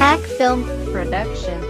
Hack Film Production.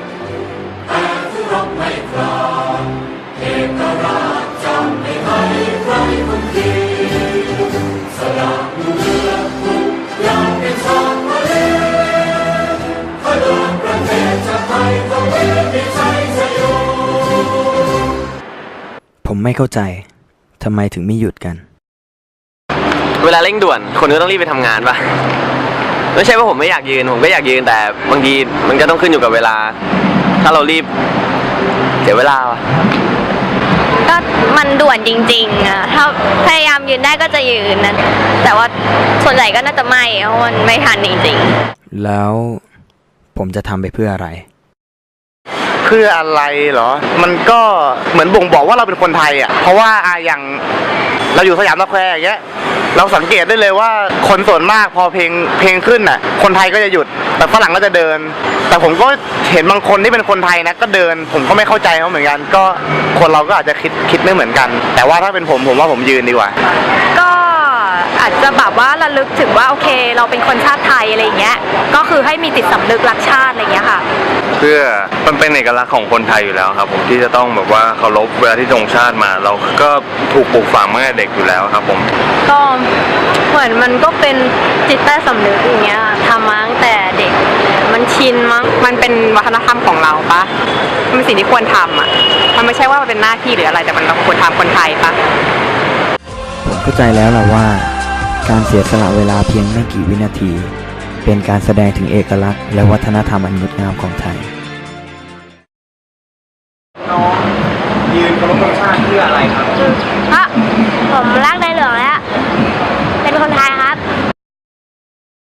ผมไม่เข้าใจทำไมถึงไม่หยุดกัน เวลาเร่งด่วน คนก็ต้องรีบไปทำงานปะไม่ใช่ว่าผมไม่อยากยืน ผมก็อยากยืนแต่บางทีมันก็ต้องขึ้นอยู่กับเวลา ถ้าเรารีบเสียเวลาว่ะก็มันด่วนจริงๆอะถ้าพยายามยืนได้ก็จะยืนนะ แต่ว่าส่วนใหญ่ก็น่าจะไม่เพราะมันไม่ทันจริงๆ แล้วผมจะทำไปเพื่ออะไรเพื่ออะไรเหรอ มันก็เหมือนบ่งบอกว่าเราเป็นคนไทยอะ เพราะว่าอะอย่างเราอยู่สยามสแควร์อย่างเงี้ย เราสังเกตได้เลยว่าคนส่วนมากพอเพลงเพลงขึ้นน่ะ คนไทยก็จะหยุด แต่ฝรั่งก็จะเดิน แต่ผมก็เห็นบางคนที่เป็นคนไทยนะก็เดิน ผมก็ไม่เข้าใจเขาเหมือนกัน ก็คนเราก็อาจจะคิดคิดไม่เหมือนกัน แต่ว่าถ้าเป็นผมผมว่าผมยืนดีกว่า ก็ อาจจะแบบว่าระลึกถึงว่าโอเค เราเป็นคนชาติไทยอะไรอย่างเงี้ยก็คือให้มีจิตสำนึกรักชาติอะไรอย่างเงี้ยค่ะ เพื่อมันเป็นเอกลักษณ์ของคนไทยอยู่แล้วครับ ผมที่จะต้องแบบว่าเคารพเวลาที่ธงชาติมา เราก็ถูกปลูกฝังมาตั้งแต่เด็กอยู่แล้วครับผมก็เหมือนมันก็เป็นจิตใต้สำนึกอย่างเงี้ยทำมาตั้งแต่เด็กมันชินมั้งมันเป็นวัฒนธรรมของเราปะมันเป็นสิ่งที่ควรทำอะมันไม่ใช่ว่ามันเป็นหน้าที่หรืออะไรแต่มันเราควรทำคนไทยปะผมเข้าใจแล้วล่ะว่า การเสียสละเวลาเพียงไม่กี่วินาที เป็นการแสดงถึงเอกลักษณ์และวัฒนธรรมอันงดงามของไทย น้องยืนเคารพธงชาติเพื่ออะไรครับ